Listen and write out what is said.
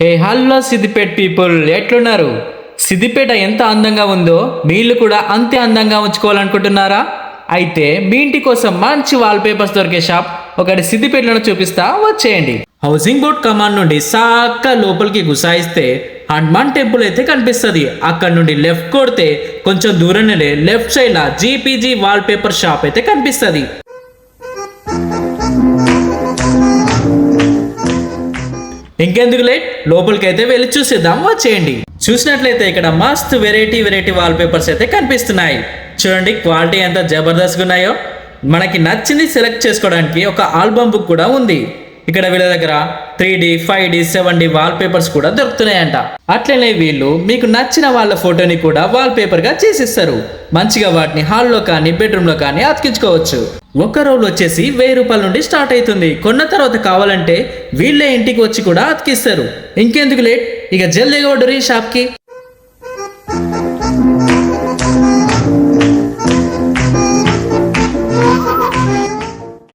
Hey hello Siddipet people ఎట్లున్నారు? సిద్దిపేట ఎంత అందంగా ఉందో మీళ్ళు కూడా అంతే అందంగా ఉంచుకోవాలనుకుంటున్నారా? అయితే మీ ఇంటి కోసం మంచి వాల్ పేపర్స్ దొరికే షాప్ ఒకటి సిద్దిపేటలో చూపిస్తా వచ్చేయండి. హౌసింగ్ బోర్డ్ కమాండ్ నుండి సాక్క లోపలికి గుసాయిస్తే హనుమాన్ టెంపుల్ అయితే కనిపిస్తుంది. అక్కడ నుండి లెఫ్ట్ కొడితే కొంచెం దూరంలోనే left side GPG wallpaper shop అయితే కనిపిస్తుంది. ఇంకెందుకు లేట్? లోపలికైతే వెళ్ళి చూసేద్దాం వచ్చేయండి. చూసినట్లయితే ఇక్కడ మస్త్ వెరైటీ వెరైటీ వాల్ పేపర్స్ అయితే కనిపిస్తున్నాయి. చూడండి క్వాలిటీ ఎంత జబర్దస్త్గా ఉన్నాయో. మనకి నచ్చింది సెలెక్ట్ చేసుకోవడానికి ఒక ఆల్బమ్ బుక్ కూడా ఉంది. ఇక్కడ వీళ్ళ దగ్గర three D five D seven D wallpapers కూడా దొరుకుతున్నాయంట. అట్లనే వీళ్ళు మీకు నచ్చిన వాళ్ళ ఫోటోని కూడా వాల్ పేపర్గా చేసిస్తారు. మంచిగా వాటిని హాల్లో కానీ బెడ్రూమ్లో కానీ అతికించుకోవచ్చు. ఒక రోల్ వచ్చేసి వెయ్యి రూపాయల నుండి స్టార్ట్ అవుతుంది. కొన్న తర్వాత కావాలంటే వీళ్ళే ఇంటికి వచ్చి కూడా అతికిస్తారు. ఇంకెందుకు లేట్ ఇక జల్దీగా ఆర్డర్ ఈ షాప్కి.